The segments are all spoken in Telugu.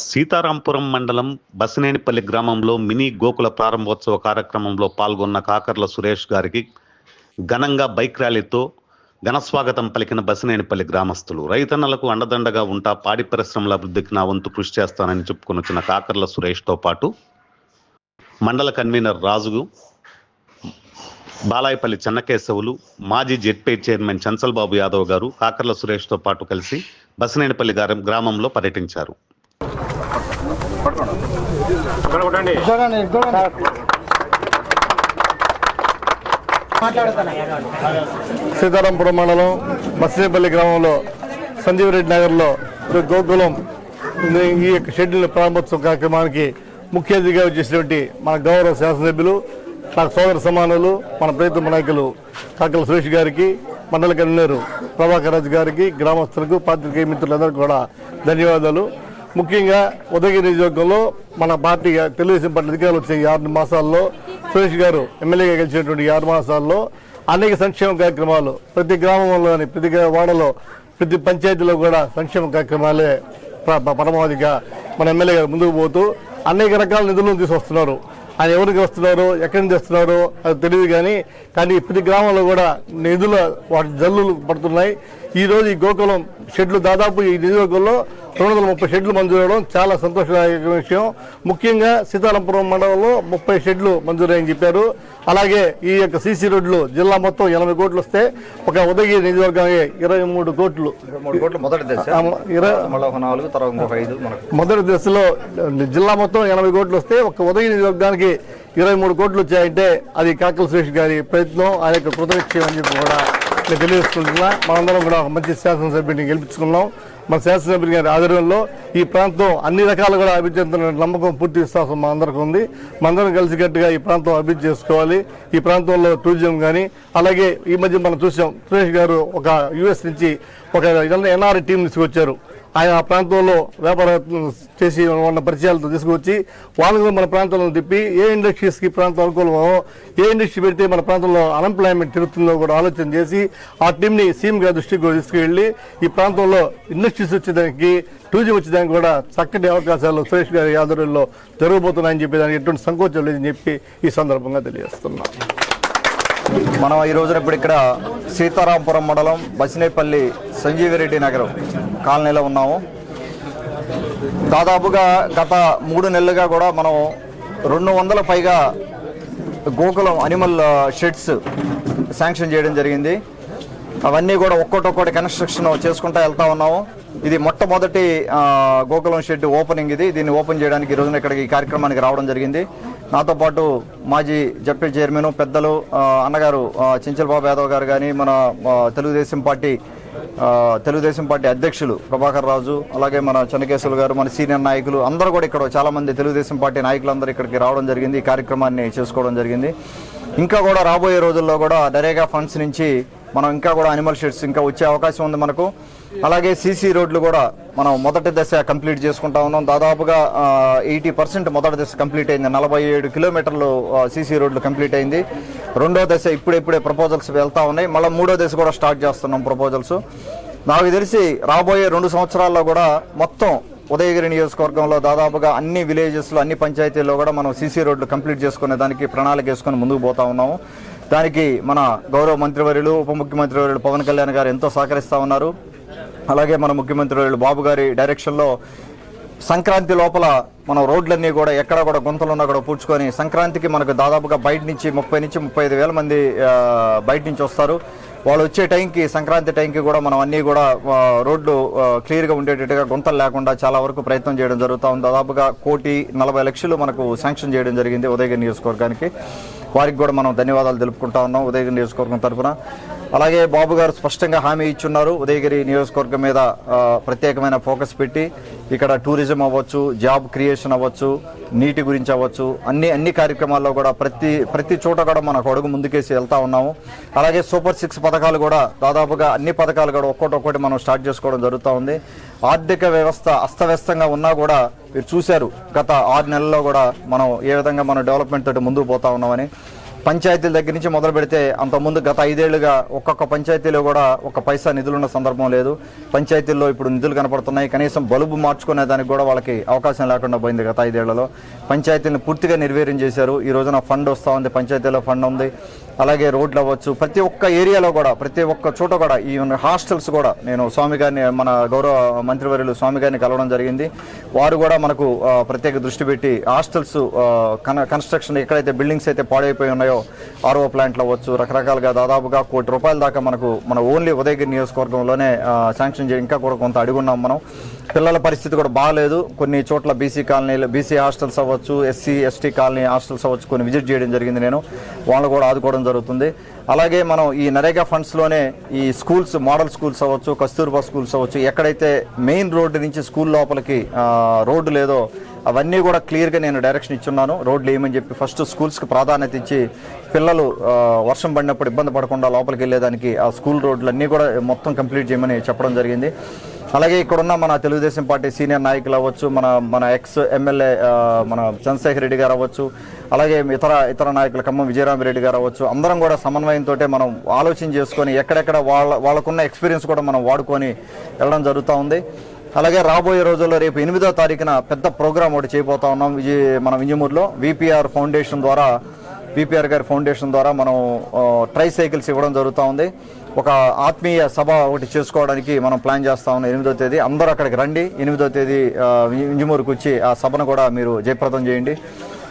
సీతారాంపురం మండలం బసినేనిపల్లి గ్రామంలో మినీ గోకుల ప్రారంభోత్సవ కార్యక్రమంలో పాల్గొన్న కాకర్ల సురేష్ గారికి ఘనంగా బైక్ ర్యాలీతో ఘనస్వాగతం పలికిన బసినేనిపల్లి గ్రామస్తులు. రైతన్నలకు అండదండగా ఉంటా పాడి పరిశ్రమల అభివృద్ధికి నా వంతు కృషి చేస్తానని చెప్పుకొని వచ్చిన కాకర్ల సురేష్తో పాటు మండల కన్వీనర్ రాజు బాలాయపల్లి చెన్నకేశవులు మాజీ జెడ్పీ చైర్మన్ చంచల్ బాబు యాదవ్ గారు కాకర్ల సురేష్తో పాటు కలిసి బసినేనిపల్లి గారి గ్రామంలో పర్యటించారు. సీతారాంపురం మండలం బస్సేపల్లి గ్రామంలో సంజీవ్ రెడ్డి నగర్లో గోకులం. ఈ యొక్క షెడ్యూల్ ప్రారంభోత్సవ కార్యక్రమానికి ముఖ్య అతిథిగా వచ్చేసినటువంటి మన గౌరవ శాసనసభ్యులు నాకు సోదర సమానులు మన ప్రీతమ నాయకులు కాకల సురేష్ గారికి మండల కన్వీనర్ ప్రభాకర్ రాజు గారికి గ్రామస్తులకు పాత్రికేయ మిత్రులందరికీ కూడా ధన్యవాదాలు. ముఖ్యంగా ఉదయగిరి నియోజకవర్గంలో మన పార్టీ తెలుగుదేశం పార్టీ అధికారులు వచ్చే ఆరు మాసాల్లో సురేష్ గారు ఎమ్మెల్యేగా గెలిచినటువంటి ఆరు మాసాల్లో అనేక సంక్షేమ కార్యక్రమాలు ప్రతి గ్రామంలోని ప్రతి వాడలో ప్రతి పంచాయతీలో కూడా సంక్షేమ కార్యక్రమాలే ప- పరమావధిగా మన ఎమ్మెల్యే గారు ముందుకు పోతూ అనేక రకాల నిధులను తీసుకొస్తున్నారు. ఆయన ఎవరికి వస్తున్నారు ఎక్కడి నుంచి వస్తున్నారు అది తెలియదు కానీ కానీ ప్రతి గ్రామంలో కూడా నిధుల వాటి జల్లులు పడుతున్నాయి. ఈ రోజు ఈ గోకులం షెడ్లు దాదాపు ఈ నియోజకవర్గంలో రెండు వందల ముప్పై షెడ్లు మంజూరు అవడం చాలా సంతోషదాయక విషయం. ముఖ్యంగా సీతారాంపురం మండలంలో ముప్పై షెడ్లు మంజూరని చెప్పారు. అలాగే ఈ యొక్క సీసీ రోడ్లు జిల్లా మొత్తం ఎనభై కోట్లు వస్తే ఒక ఉదయగిరి నియోజకవర్గానికి ఇరవై మూడు కోట్లు. మొదటి దశలో జిల్లా మొత్తం ఎనభై కోట్లు వస్తే ఒక ఉదయ నియోజకవర్గానికి ఇరవై మూడు కోట్లు వచ్చాయంటే అది కాకల సురేష్ గారి ప్రయత్నం ఆ యొక్క కృతనిశ్చయం అని చెప్పి కూడా నేను తెలియజేసుకుంటున్నా. మనందరం కూడా ఒక మంచి శాసనసభ్యుడిని గెలిపించుకున్నాం. మన శాసనసభ్యుడి గారి ఆధ్వర్యంలో ఈ ప్రాంతం అన్ని రకాలు కూడా అభివృద్ధి చెందుతున్న నమ్మకం పూర్తి విశ్వాసం మా అందరికీ ఉంది. మనందరం కలిసికట్టుగా ఈ ప్రాంతం అభివృద్ధి చేసుకోవాలి. ఈ ప్రాంతంలో టూరిజం కానీ అలాగే ఈ మధ్య మనం చూసాం సురేష్ గారు ఒక యుఎస్ నుంచి ఒక ఎన్ఆర్ టీం తీసుకొచ్చారు. ఆయన ఆ ప్రాంతంలో వ్యాపార చేసి ఉన్న పరిచయాలతో తీసుకువచ్చి వాళ్ళు కూడా మన ప్రాంతంలో తిప్పి ఏ ఇండస్ట్రీస్కి ప్రాంతం అనుకూలమో ఏ ఇండస్ట్రీ పెడితే మన ప్రాంతంలో అన్ఎంప్లాయ్మెంట్ తిరుగుతుందో కూడా ఆలోచన చేసి ఆ టీంని సీఎం గారి దృష్టికి తీసుకువెళ్ళి ఈ ప్రాంతంలో ఇండస్ట్రీస్ వచ్చేదానికి టూజీ వచ్చేదానికి కూడా చక్కటి అవకాశాలు సురేష్ గారి ఆధ్వర్యంలో జరగబోతున్నాయని చెప్పి దానికి ఎటువంటి సంకోచం లేదని చెప్పి ఈ సందర్భంగా తెలియజేస్తున్నాం. మనం ఈ రోజున ఇప్పుడు ఇక్కడ సీతారాంపురం మండలం బసినేపల్లి సంజీవిరెడ్డి నగరం. కాలనీలో ఉన్నాము. దాదాపుగా గత మూడు నెలలుగా కూడా మనం రెండు వందల పైగా గోకులం అనిమల్ షెడ్స్ శాంక్షన్ చేయడం జరిగింది. అవన్నీ కూడా ఒక్కొక్కటి ఒక్కోటి కన్స్ట్రక్షన్ చేసుకుంటూ వెళ్తా ఉన్నాము. ఇది మొట్టమొదటి uh, గోకులం షెడ్ ఓపెనింగ్ ఇది. దీన్ని ఓపెన్ చేయడానికి ఈ రోజున ఇక్కడికి ఈ కార్యక్రమానికి రావడం జరిగింది. నాతో పాటు మాజీ జడ్పీ చైర్మన్ పెద్దలు uh, అన్నగారు uh, ఆ, బాబు యాదవ్ గారు కానీ మన తెలుగుదేశం పార్టీ తెలుగుదేశం పార్టీ అధ్యక్షులు ప్రభాకర్ రాజు అలాగే మన చెన్నకేశ్వర గారు మన సీనియర్ నాయకులు అందరూ కూడా ఇక్కడ చాలామంది తెలుగుదేశం పార్టీ నాయకులందరూ ఇక్కడికి రావడం జరిగింది ఈ కార్యక్రమాన్ని చేసుకోవడం జరిగింది. ఇంకా కూడా రాబోయే రోజుల్లో కూడా డరేగా ఫండ్స్ నుంచి మనం ఇంకా కూడా అనిమల్ షెడ్స్ ఇంకా వచ్చే అవకాశం ఉంది మనకు. అలాగే సీసీ రోడ్లు కూడా మనం మొదటి దశ కంప్లీట్ చేసుకుంటా ఉన్నాం. దాదాపుగా ఎయిటీ పర్సెంట్ మొదటి దశ కంప్లీట్ అయింది. నలభై ఏడు కిలోమీటర్లు సీసీ రోడ్లు కంప్లీట్ అయింది. రెండో దశ ఇప్పుడిప్పుడే ప్రపోజల్స్ వెళ్తూ ఉన్నాయి. మళ్ళీ మూడో దశ కూడా స్టార్ట్ చేస్తున్నాం ప్రపోజల్స్ నాకు తెలిసి రాబోయే రెండు సంవత్సరాల్లో కూడా మొత్తం ఉదయగిరి నియోజకవర్గంలో దాదాపుగా అన్ని విలేజెస్లో అన్ని పంచాయతీల్లో కూడా మనం సీసీ రోడ్లు కంప్లీట్ చేసుకునే దానికి ప్రణాళిక వేసుకొని ముందుకు పోతా ఉన్నాము. దానికి మన గౌరవ మంత్రివర్యులు ఉప ముఖ్యమంత్రి పవన్ కళ్యాణ్ గారు ఎంతో సహకరిస్తూ ఉన్నారు. అలాగే మన ముఖ్యమంత్రి బాబు గారి డైరెక్షన్లో సంక్రాంతి లోపల మనం రోడ్లన్నీ కూడా ఎక్కడ కూడా గుంతలు ఉన్నా కూడా పూడ్చుకొని సంక్రాంతికి మనకు దాదాపుగా బయట నుంచి ముప్పై నుంచి ముప్పై ఐదు వేల మంది బయట నుంచి వస్తారు. వాళ్ళు వచ్చే టైంకి సంక్రాంతి టైంకి కూడా మనం అన్నీ కూడా రోడ్లు క్లియర్గా ఉండేటట్టుగా గుంతలు లేకుండా చాలా వరకు ప్రయత్నం చేయడం జరుగుతూ ఉంది. దాదాపుగా కోటి నలభై లక్షలు మనకు శాంక్షన్ చేయడం జరిగింది ఉదయగిరి నియోజకవర్గానికి. వారికి కూడా మనం ధన్యవాదాలు తెలుపుకుంటా ఉన్నాం ఉదయగిరి నియోజకవర్గం తరఫున. అలాగే బాబు గారు స్పష్టంగా హామీ ఇచ్చున్నారు. ఉదయగిరి నియోజకవర్గం మీద ప్రత్యేకమైన ఫోకస్ పెట్టి ఇక్కడ టూరిజం అవ్వచ్చు జాబ్ క్రియేషన్ అవ్వచ్చు నీటి గురించి అవ్వచ్చు అన్ని అన్ని కార్యక్రమాల్లో కూడా ప్రతి ప్రతి చోట కూడా మనకు అడుగు ముందుకేసి వెళ్తా ఉన్నాము. అలాగే సూపర్ సిక్స్ పథకాలు కూడా దాదాపుగా అన్ని పథకాలు కూడా ఒక్కొక్కటి ఒక్కటి మనం స్టార్ట్ చేసుకోవడం జరుగుతూ ఉంది. ఆర్థిక వ్యవస్థ అస్తవ్యస్తంగా ఉన్నా కూడా మీరు చూశారు గత ఆరు నెలల్లో కూడా మనం ఏ విధంగా మనం డెవలప్మెంట్ తోటి ముందుకు పోతా ఉన్నామని. పంచాయతీల దగ్గర నుంచి మొదలు పెడితే అంతకుముందు గత ఐదేళ్ళుగా ఒక్కొక్క పంచాయతీలో కూడా ఒక పైసా నిధులున్న సందర్భం లేదు. పంచాయతీల్లో ఇప్పుడు నిధులు కనపడుతున్నాయి. కనీసం బలుబు మార్చుకునే దానికి కూడా వాళ్ళకి అవకాశం లేకుండా పోయింది గత ఐదేళ్ళలో. పంచాయతీలను పూర్తిగా నిర్వీర్యం చేశారు. ఈ రోజున ఫండ్ వస్తూ ఉంది. పంచాయతీలో ఫండ్ ఉంది. అలాగే రోడ్లు అవ్వచ్చు. ప్రతి ఒక్క ఏరియాలో కూడా ప్రతి ఒక్క చోట కూడా ఈ హాస్టల్స్ కూడా నేను స్వామి గారిని మన గౌరవ మంత్రివర్యులు స్వామి గారిని కలవడం జరిగింది. వారు కూడా మనకు ప్రత్యేక దృష్టి పెట్టి హాస్టల్స్ కన కన్స్ట్రక్షన్ ఎక్కడైతే బిల్డింగ్స్ అయితే పాడైపోయి ఉన్నాయో ఆర్ఓ ప్లాంట్లు అవ్వచ్చు రకరకాలుగా దాదాపుగా కోటి రూపాయల దాకా మనకు మన ఓన్లీ ఉదయగిరి నియోజకవర్గంలోనే శాంక్షన్ చేయ ఇంకా కూడా కొంత అడుగున్నాం మనం. పిల్లల పరిస్థితి కూడా బాగాలేదు. కొన్ని చోట్ల బీసీ కాలనీలు బీసీ హాస్టల్స్ అవ్వచ్చు ఎస్సీ ఎస్టీ కాలనీ హాస్టల్స్ అవ్వచ్చు కొన్ని విజిట్ చేయడం జరిగింది నేను. వాళ్ళు కూడా ఆదుకోవడం జరుగుతుంది. అలాగే మనం ఈ నరేగా ఫండ్స్లోనే ఈ స్కూల్స్ మోడల్ స్కూల్స్ అవ్వచ్చు కస్తూర్బా స్కూల్స్ అవ్వచ్చు ఎక్కడైతే మెయిన్ రోడ్డు నుంచి స్కూల్ లోపలికి రోడ్డు లేదో అవన్నీ కూడా క్లియర్గా నేను డైరెక్షన్ ఇచ్చున్నాను. రోడ్లు ఏమని చెప్పి ఫస్ట్ స్కూల్స్కి ప్రాధాన్యత ఇచ్చి పిల్లలు వర్షం పడినప్పుడు ఇబ్బంది పడకుండా లోపలికి వెళ్ళేదానికి ఆ స్కూల్ రోడ్లు అన్నీ కూడా మొత్తం కంప్లీట్ చేయమని చెప్పడం జరిగింది. అలాగే ఇక్కడున్న మన తెలుగుదేశం పార్టీ సీనియర్ నాయకులు అవ్వచ్చు మన మన ఎక్స్ ఎమ్మెల్యే మన చంద్రశేఖర్ రెడ్డి గారు అవ్వచ్చు అలాగే ఇతర ఇతర నాయకులు ఖమ్మం విజయరామరెడ్డి గారు అవ్వచ్చు అందరం కూడా సమన్వయంతో మనం ఆలోచన చేసుకొని ఎక్కడెక్కడ వాళ్ళ వాళ్ళకున్న ఎక్స్పీరియన్స్ కూడా మనం వాడుకొని వెళ్ళడం జరుగుతూ ఉంది. అలాగే రాబోయే రోజుల్లో రేపు ఎనిమిదో తారీఖున పెద్ద ప్రోగ్రామ్ ఒకటి చేయబోతా ఉన్నాం. విజయ మన వింజమూరులో విపిఆర్ ఫౌండేషన్ ద్వారా విపిఆర్ గారి ఫౌండేషన్ ద్వారా మనం ట్రై సైకిల్స్ ఇవ్వడం జరుగుతూ ఉంది. ఒక ఆత్మీయ సభ ఒకటి చేసుకోవడానికి మనం ప్లాన్ చేస్తా ఉన్నాం ఎనిమిదో తేదీ. అందరూ అక్కడికి రండి. ఎనిమిదో తేదీ ఆ, వచ్చి ఆ సభను కూడా మీరు జయప్రదం చేయండి.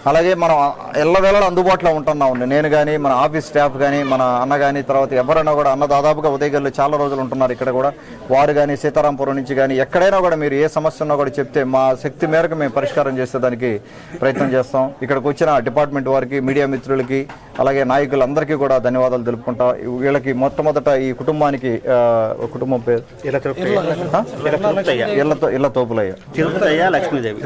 అలాగే మనం ఎల్లవేళలా అందుబాటులో ఉంటున్నాం నేను కానీ మన ఆఫీస్ స్టాఫ్ కానీ మన అన్న కానీ తర్వాత ఎవరైనా కూడా అన్న దాదాపుగా ఉదయగల్లో చాలా రోజులు ఉంటున్నారు ఇక్కడ కూడా. వారు కానీ సీతారాంపురం నుంచి కానీ ఎక్కడైనా కూడా మీరు ఏ సమస్య ఉన్నా కూడా చెప్తే మా శక్తి మేరకు మేము పరిష్కారం చేసేదానికి ప్రయత్నం చేస్తాం. ఇక్కడికి వచ్చిన డిపార్ట్మెంట్ వారికి మీడియా మిత్రులకి అలాగే నాయకులందరికీ కూడా ధన్యవాదాలు తెలుపుకుంటా. వీళ్ళకి మొట్టమొదట ఈ కుటుంబానికి కుటుంబం పేరు? ఇళ్ళ తోపులయ్య. తిరుపతి లక్ష్మీదేవి.